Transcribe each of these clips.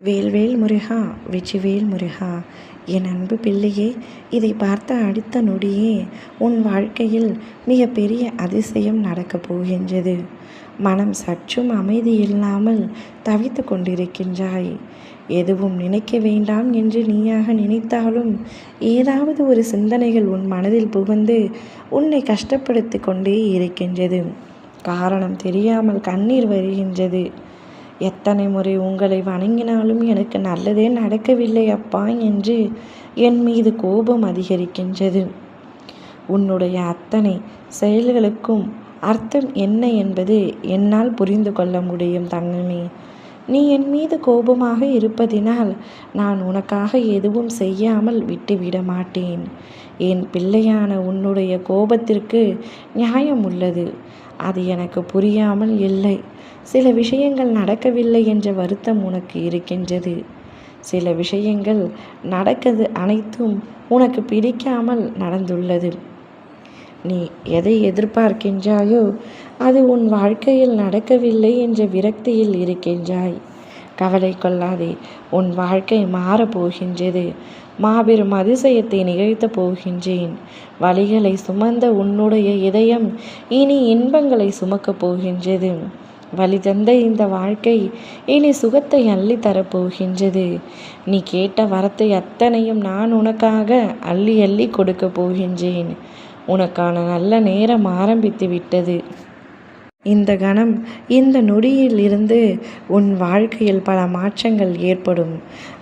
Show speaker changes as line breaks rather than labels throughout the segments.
வேல்வேல் முருகா வெற்றிவேல் முருகா என் அன்பு பிள்ளையே இதை பார்த்த அடுத்த நொடியே உன் வாழ்க்கையில் மிக பெரிய அதிசயம் நடக்கப் போகின்றது. மனம் சற்றும் அமைதி இல்லாமல் தவித்து கொண்டிருக்கின்றாய். எதுவும் நினைக்க வேண்டாம் என்று நீயாக நினைத்தாலும் ஏதாவது ஒரு சிந்தனைகள் உன் மனதில் புகுந்து உன்னை கஷ்டப்படுத்தி கொண்டே இருக்கின்றது. காரணம் தெரியாமல் கண்ணீர் வருகின்றது. எத்தனை முறை உங்களை வணங்கினாலும் எனக்கு நல்லதே நடக்கவில்லை அப்பா என்று என் மீது கோபம் அதிகரிக்கின்றது. உன்னுடைய அத்தனை செயல்களுக்கும் அர்த்தம் என்ன என்பது என்னால் புரிந்து கொள்ள முடியும் தங்கமே. நீ என் மீது கோபமாக இருப்பதினால் நான் உனக்காக எதுவும் செய்யாமல் விட்டுவிட மாட்டேன். என் பிள்ளையான உன்னுடைய கோபத்திற்கு நியாயம் உள்ளது. அது எனக்கு புரியாமல் இல்லை. சில விஷயங்கள் நடக்கவில்லை என்ற வருத்தம் உனக்கு இருக்கின்றது. சில விஷயங்கள் நடக்கிறது அனைத்தும் உனக்கு பிடிக்காமல் நடந்துள்ளது. நீ எதை எதிர்பார்க்கின்றாயோ அது உன் வாழ்க்கையில் நடக்கவில்லை என்ற விரக்தியில் இருக்கின்றாய். கவலை கொள்ளாதே உன் வாழ்க்கை மாறப்போகின்றது மாபெரும் அதிசயத்தை நிகழ்த்தப் போகின்றேன். வழிகளை சுமந்த உன்னுடைய இதயம் இனி இன்பங்களை சுமக்கப் போகின்றது. வழி தந்த இந்த வாழ்க்கை இனி சுகத்தை அள்ளி தரப்போகின்றது நீ கேட்ட வரத்தை அத்தனையும் நான் உனக்காக அள்ளி அள்ளி கொடுக்கப் போகின்றேன். உனக்கான நல்ல நேரம் ஆரம்பித்து விட்டது. இந்த கணம் இந்த நொடியில் இருந்து உன் வாழ்க்கையில் பல மாற்றங்கள் ஏற்படும்.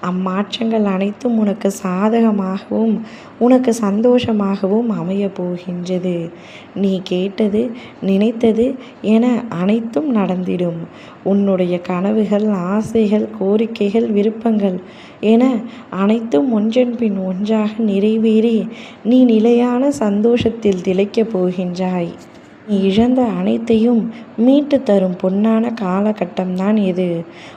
அம்மாற்றங்கள் அனைத்தும் உனக்கு சாதகமாகவும் உனக்கு சந்தோஷமாகவும் அமையப் போகின்றது. நீ கேட்டது நினைத்தது என அனைத்தும் நடந்திடும். உன்னுடைய கனவுகள் ஆசைகள் கோரிக்கைகள் விருப்பங்கள் என அனைத்தும் ஒன்றன் பின் ஒன்றாக நிறைவேறி நீ நிலையான சந்தோஷத்தில் திளைக்கப் போகின்றாய். நீ இழந்த அனைத்தையும் மீட்டு தரும் பொன்னான காலகட்டம்தான் இது.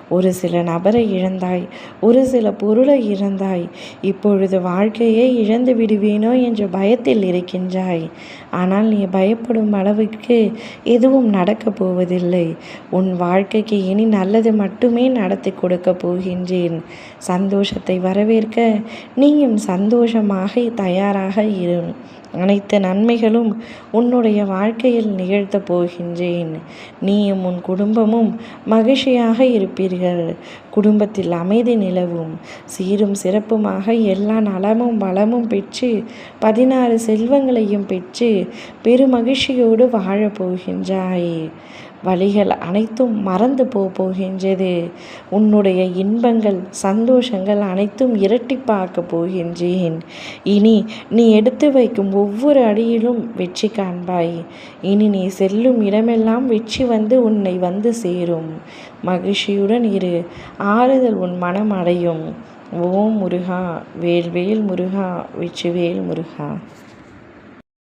ஒரு சில நபரை இழந்தாய் ஒரு சில பொருளை இழந்தாய் இப்பொழுது வாழ்க்கையை இழந்து விடுவேனோ என்ற பயத்தில் இருக்கின்றாய். ஆனால் நீ பயப்படும் அளவுக்கு எதுவும் நடக்கப் போவதில்லை. உன் வாழ்க்கைக்கு இனி நல்லது மட்டுமே நடத்தி கொடுக்க போகின்றேன். சந்தோஷத்தை வரவேற்க நீயும் சந்தோஷமாக தயாராக இரு. அனைத்து நன்மைகளும் உன்னுடைய வாழ்க்கையில் நிகழ்த்தப் போகின்றேன். நீயும் உன் குடும்பமும் மகிழ்ச்சியாக இருப்பீர்கள். குடும்பத்தில் அமைதி நிலவும். சீரும் சிறப்புமாக எல்லா நலமும் வளமும் பெற்று பதினாறு செல்வங்களையும் பெற்று பெருமகிழ்ச்சியோடு வாழப்போகின்றாய் வழிகள் அனைத்தும் மறந்து போகின்றது. உன்னுடைய இன்பங்கள் சந்தோஷங்கள் அனைத்தும் இரட்டிப்பாக்க போகின்றேன். இனி நீ எடுத்து வைக்கும் ஒவ்வொரு அடியிலும் வெற்றி காண்பாய். இனி நீ செல்லும் இடமெல்லாம் வெற்றி வந்து உன்னை வந்து சேரும். மகிழ்ச்சியுடன் இரு. ஆறுதல் உன் மனம் அடையும். ஓம் முருகா வேல்வேல் முருகா வெற்றிவேல் முருகா.